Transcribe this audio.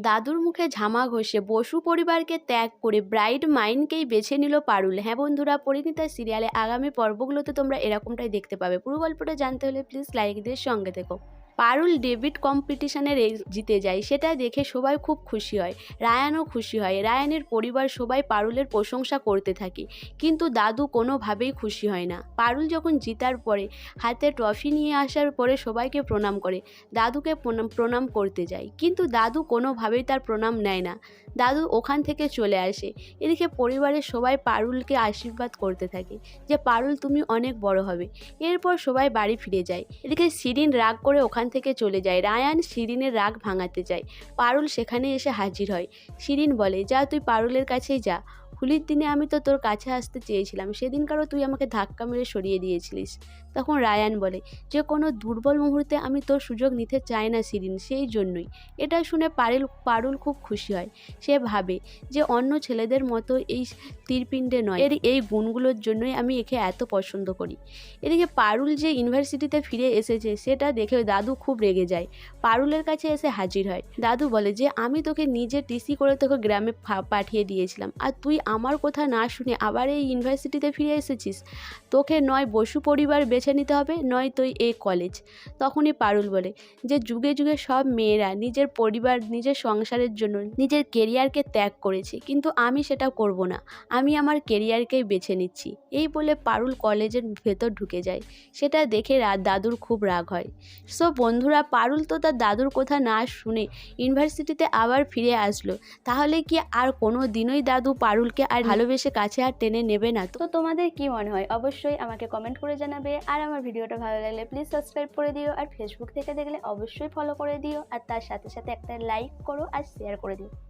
দাদুর মুখে ঝামা ঘষে বসু পরিবারকে ত্যাগ করে ব্রাইড মাইনকেই বেছে নিল পারুল। হ্যাঁ বন্ধুরা, পরিণীতা সিরিয়ালে আগামী পর্বগুলোতে তোমরা এরকমটাই দেখতে পাবে। পুরো গল্পটা জানতে হলে প্লিজ লাইক দিয়ে সঙ্গে থেকো। পারুল ডেভিড কম্পিটিশনে জিতে যায়, সেটা দেখে সবাই খুব খুশি হয়। রায়ানও খুশি হয়। রায়ানের পরিবার সবাই পারুলের প্রশংসা করতে থাকে, কিন্তু দাদু কোনোভাবেই খুশি হয় না। পারুল যখন জিতার পরে হাতে ট্রফি নিয়ে আসার পরে সবাইকে প্রণাম করে, দাদুকে প্রণাম করতে যায়। কিন্তু দাদু কোনোভাবেই তার প্রণাম নেয় না। দাদু ওখান থেকে চলে আসে। এদিকে পরিবারের সবাই পারুলকে আশীর্বাদ করতে থাকে যে, পারুল, তুমি অনেক বড় হবে। এরপর সবাই বাড়ি ফিরে যায়। এদিকে সিরিন রাগ করে ওখান থেকে চলে যায়। রায়ান শিরিনের রাগ ভাঙাতে যায়। পারুল সেখানে এসে হাজির হয়। শিরিন বলে, যা, তুই পারুলের কাছেই যা। হোলির দিনে আমি তো তোর কাছে আসতে চেয়েছিলাম। সেদিনকারও তুই আমাকে ধাক্কা মেরে সরিয়ে দিয়েছিলিস। তখন রায়ান বলে, যে কোনো দুর্বল মুহূর্তে আমি তোর সুযোগ নিতে চাই না শিরিন, সেই জন্যই। এটা শুনে পারুল পারুল খুব খুশি হয়। সে ভাবে যে অন্য ছেলেদের মতো এই তীরপিণ্ডে নয়, এর এই গুণগুলোর জন্যই আমি একে এত পছন্দ করি। এদিকে পারুল যে ইউনিভার্সিটিতে ফিরে এসেছে, সেটা দেখে দাদু খুব রেগে যায়। পারুলের কাছে এসে হাজির হয়। দাদু বলে যে, আমি তোকে নিজে টিসি করে তোকে গ্রামে পাঠিয়ে দিয়েছিলাম। আর তুই আমার কথা না শুনে আবার এই ইউনিভার্সিটিতে ফিরে এসেছিস? তোকে নয় বসু পরিবার বেছে নিতে হবে, নয় তুই এই কলেজ। তখনই পারুল বলে, যে যুগে যুগে সব মেয়েরা নিজের পরিবার, নিজের সংসারের জন্য নিজের কেরিয়ারকে ত্যাগ করেছে, কিন্তু আমি সেটা করব না। আমি আমার কেরিয়ারকেই বেছে নিচ্ছি। এই বলে পারুল কলেজের ভেতর ঢুকে যায়। সেটা দেখে দাদুর খুব রাগ হয়। সো বন্ধুরা, পারুল তো তার দাদুর কথা না শুনে ইউনিভার্সিটিতে আবার ফিরে আসলো। তাহলে কি আর কোনো দিনই দাদু পারুলকে আর ভালোবেসে কাছে আর টেনে নেবে না। তো তোমাদের কি মনে হয়? অবশ্যই আমাকে কমেন্ট করে জানাবে। আর আমার ভিডিওটা ভালো লাগলে প্লিজ সাবস্ক্রাইব করে দিও। আর ফেসবুক থেকে দেখলে অবশ্যই ফলো করে দিও। আর তার সাথে সাথে একটা লাইক করো আর শেয়ার করে দিও।